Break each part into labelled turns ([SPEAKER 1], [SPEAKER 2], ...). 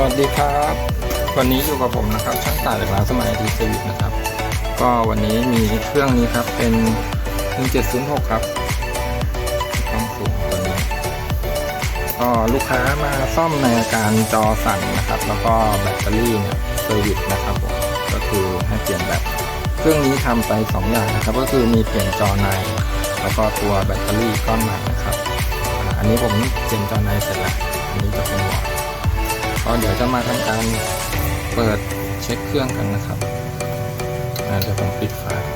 [SPEAKER 1] วัสดีครับ วันนี้อยู่กับผมนะครับช่างต่างจากร้านสมัยดีเซวิตนะครับ ก็วันนี้มีเครื่องนี้ครับเป็น 1706 ครับกล้องสูงตัวนี้ก็ลูกค้ามาซ่อมในอาการจอสั่นนะครับ แล้วก็แบตเตอรี่เนี่ยเซอร์วิสนะครับผมก็คือให้เปลี่ยนแบตเครื่องนี้ทำไป 2 อย่างนะครับ ก็คือมีเปลี่ยนจอใน แล้วก็ตัวแบตเตอรี่ก้อนใหม่นะครับอันนี้ผมเปลี่ยนจอในเสร็จแล้วอันนี้จะเป็นหลอด ก็เดี๋ยวจะมาทำการเปิดเช็คเครื่องกันนะครับเดี๋ยวผมปิดไฟล์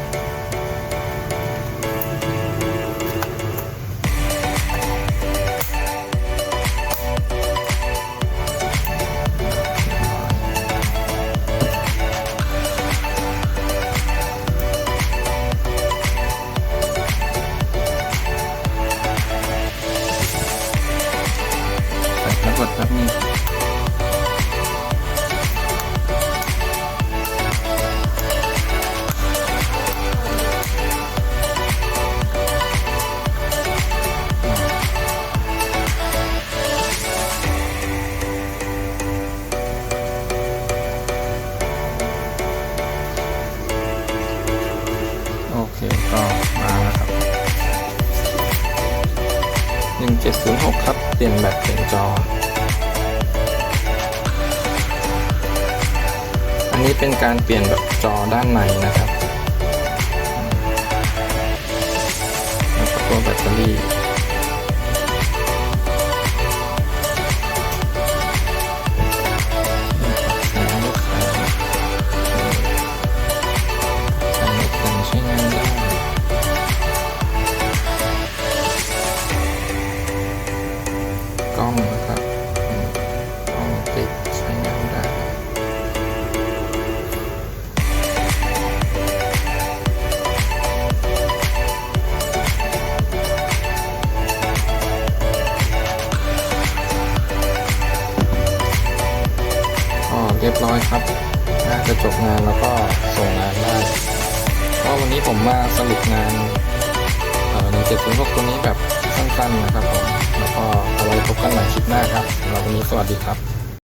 [SPEAKER 1] ใส่แล้วกดแป๊บนึ งโอเคก็มาแล้วครับ 1706 ครับ เปลี่ยนแบตเปลี่ยนจอ อันนี้เป็นการเปลี่ยนแบบจอด้านในนะครับแล้วก็ตัวแบตเตอรี่ กล้องนะครับอืมกล้องติดใช้งานได้ก็เรียบร้อยครับ น่าจะจบงานแล้วก็ส่งงานได้ก็วันนี้ผมมาสรุปงานเอ่อ1706ตัวนี้แบบสั้นๆนะครับ พบกันใหม่คลิปหน้าครับสำหรับวันนี้สวัสดีครับ